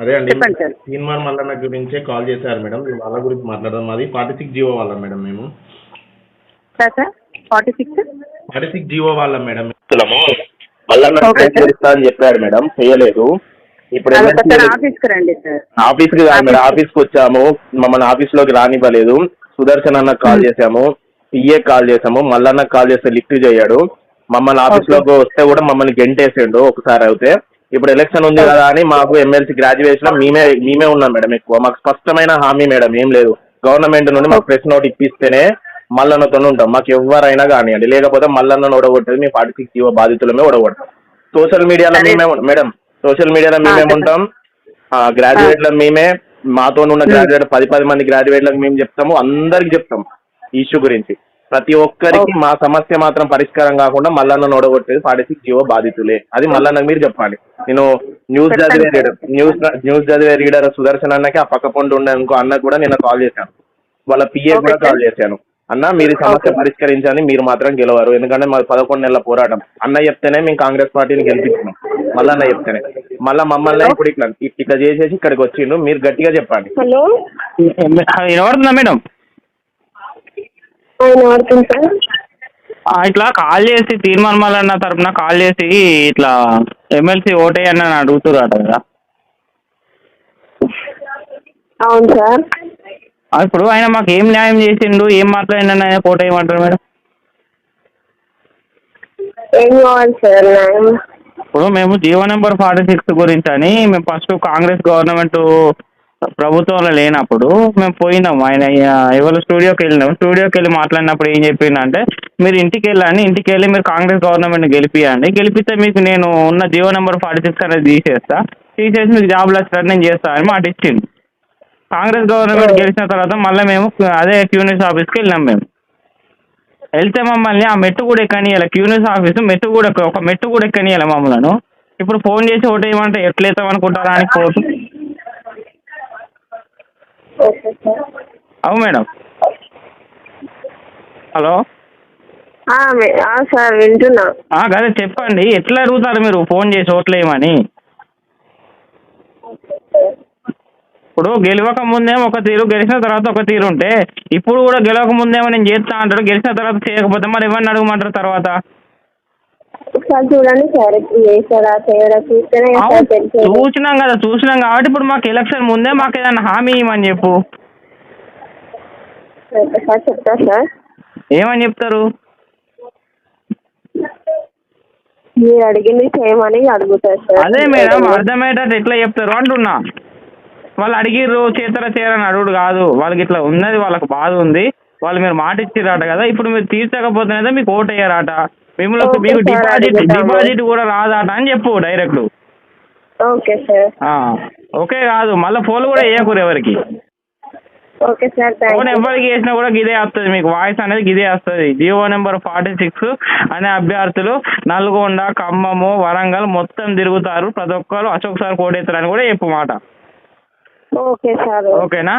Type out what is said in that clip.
అదే అండి. చెప్పండి సార్. తీన్మార్ మల్లన్న గురించే కాల్ చేశారు మేడం. వాళ్ళ గురించి మాట్లాడదాం. మాది ఫార్టీ సిక్స్ జీవో వాళ్ళం మేడం మేము. Sir sir? Forty six? Forty six G వాళ్ళం మేడం. మల్లన్న. చేస్తా అని చెప్పాడు మేడం. చేయలేదు. ఇప్పుడు ఆఫీస్కి రండి సార్. ఆఫీస్కి కాదు మేడం. ఆఫీస్కి. వచ్చాము. మమ్మల్ని ఆఫీస్లోకి రానివ్వలేదు. సుదర్శన్ అన్న కాల్ చేశాము. పిఏ కాల్ చేశాము. మల్లన్న కాల్ చేస్తే లిఫ్ట్ చేయడు. మమ్మల్ని ఆఫీస్లోకి వస్తే కూడా మమ్మల్ని గెంటేసిండు ఒకసారి అయితే. ఇప్పుడు ఎలక్షన్ ఉంది కదా అని మాకు ఎమ్మెల్సీ గ్రాడ్యుయేషన్ మేమే మేమే ఉన్నాం మేడం ఎక్కువ. మాకు స్పష్టమైన హామీ మేడం ఏం లేదు. గవర్నమెంట్ నుండి మాకు ప్రెస్ నోట్ ఇప్పిస్తేనే మల్లన్నతో ఉంటాం. మాకు ఎవరైనా కానివ్వండి లేకపోతే మల్లన్న ఓడగొట్టేది మీ పార్టీ సిక్స్ జీవో బాధితులమే ఓడగొడతాం. సోషల్ మీడియాలో. మేమే మేడం సోషల్ మీడియాలో మేమే. ఉంటాం. గ్రాడ్యుయేట్ల మేమే మాతో ఉన్న గ్రాడ్యుయేట్ పది పది మంది గ్రాడ్యుయేట్లకు మేము చెప్తాము. అందరికి చెప్తాం ఇష్యూ గురించి. ప్రతి ఒక్కరికి మా సమస్య మాత్రం పరిష్కారం కాకుండా మల్లన్న నోడగొట్టేది పార్టీ సిక్స్ జీవో బాధితులే. అది మల్లన్న మీరు చెప్పాలి. నేను న్యూస్ చదివే. రీడర్ న్యూస్ న్యూస్ చదివే రీడర్ సుదర్శన్ అన్నకి ఆ పక్క పొండి ఉండే ఇంకో అన్న కూడా నేను కాల్ చేశాను. వాళ్ళ పిఏ కూడా. కాల్ చేశాను. అన్న మీరు ఈ సమస్య ఓకే. పరిష్కరించాలి మీరు మాత్రం గెలవరు. ఎందుకంటే మాది పదకొండు నెలల పోరాటం. అన్న చెప్తేనే మేము కాంగ్రెస్ పార్టీని గెలిపించినాం మళ్ళీ అన్న చెప్తేనే. మళ్ళీ మమ్మల్ని ఇప్పుడు ఇట్లా ఇట్లా చేసేసి ఇక్కడికి వచ్చిండు. మీరు గట్టిగా చెప్పండి. హలో వినబడుతుందా మేడం? సార్ ఇట్లా కాల్ చేసి తీర్మాన్ మల్లన్న తరపున కాల్ చేసి ఇట్లా ఎమ్మెల్సీ ఓటేయని అని అడుగుతున్నారు కదా. అవును సార్. ఇప్పుడు ఆయన మాకు ఏం న్యాయం చేసిండు ఏం మాట్లాడిండు ఆయన ఓటేయమంటారు మేడం? ఏం కావాలి సార్ న్యాయం? ఇప్పుడు మేము జీవో నెంబర్ ఫార్టీ సిక్స్ గురించి అని మేము ఫస్ట్ కాంగ్రెస్ గవర్నమెంట్ ప్రభుత్వంలో లేనప్పుడు మేము పోయినాం. ఆయన ఎవరు స్టూడియోకి వెళ్ళినాం. స్టూడియోకి వెళ్ళి మాట్లాడినప్పుడు ఏం చెప్పిండంటే మీరు ఇంటికి వెళ్ళండి. ఇంటికి వెళ్ళి మీరు కాంగ్రెస్ గవర్నమెంట్ గెలిపియండి. గెలిపిస్తే మీకు నేను ఉన్న జీవో నెంబర్ ఫార్టీ సిక్స్ అనేది తీసేస్తా. తీసేసి మీకు జాబ్లు వచ్చినట్టు నేను చేస్తా అని మాట ఇచ్చిండు. కాంగ్రెస్ గవర్నమెంట్ గెలిచిన తర్వాత మళ్ళీ మేము అదే క్యూనిస్ ఆఫీస్కి వెళ్ళినాం మేము. వెళ్తే మమ్మల్ని ఆ మెట్టు కూడా ఎక్కనియాలి క్యూనిస్ ఆఫీస్ మెట్టు కూడా ఒక మెట్టు కూడా ఎక్కనియాలి మమ్మల్ని. ఇప్పుడు ఫోన్ చేసి ఒకటి ఏమంటే ఎట్లయితాం అనుకుంటారా అని పోతు ఓకే సార్ అవు మేడం. హలో? సార్ వింటున్నా. అదే చెప్పండి. ఎట్లా అడుగుతారు మీరు ఫోన్ చేసి ఓట్లేయమని? ఇప్పుడు గెలవక ముందేమో ఒక తీరు గెలిచిన తర్వాత ఒక తీరు ఉంటే ఇప్పుడు కూడా గెలవక ముందేమో నేను చేస్తా అంటాడు గెలిచిన తర్వాత చేయకపోతే మరి ఎవరిని అడగమంటారు తర్వాత? ఒకసారి చూడండి సార్ ఇప్పుడు చేస్తారా చేయరా చూస్తేనే కదా సార్ అవును, తెలిసేది. చూసినాం కదా చూసినాం కాబట్టి ఇప్పుడు మాకు ఎలక్షన్ ముందే మాకు ఏదైనా హామీ ఇవ్వమని చెప్పు. ఒకసారి చెప్తా సార్. ఏమని చెప్తారు? మీరు అడిగింది చేయమని అడుగుతారు సార్. అదే మేడం అర్థమయ్యేటట్టు ఎట్లా చెప్తారు అంటున్నా. వాళ్ళు అడిగిర్రు చేస్తారా చేయరని అడుగుడు కాదు. వాళ్ళకి ఇట్లా ఉన్నది వాళ్ళకి బాధ ఉంది. వాళ్ళు మీరు మాట ఇచ్చిరాట కదా ఇప్పుడు మీరు తీర్చకపోతేనే మీకు ఓటు వేయరాట. మిమ్మల్ని మీకు డిపాజిట్. డిపాజిట్ కూడా రాదాట అని చెప్పు డైరెక్ట్. ఓకే సార్ ఓకే కాదు మళ్ళీ ఫోన్ కూడా వేయకూరు ఎవరికి. ఓకే సార్ ఫోన్ ఎవరికి చేసినా కూడా గిదే వస్తుంది మీకు వాయిస్ అనేది గిదే వస్తుంది. జియో నెంబర్ ఫార్టీ సిక్స్ అనే అభ్యర్థులు నల్గొండ ఖమ్మము వరంగల్ మొత్తం తిరుగుతారు. ప్రతి ఒక్కరు అశోక్ సార్ కోటేస్తారు అని కూడా చెప్పు మాట. ఓకే సార్ ఓకేనా?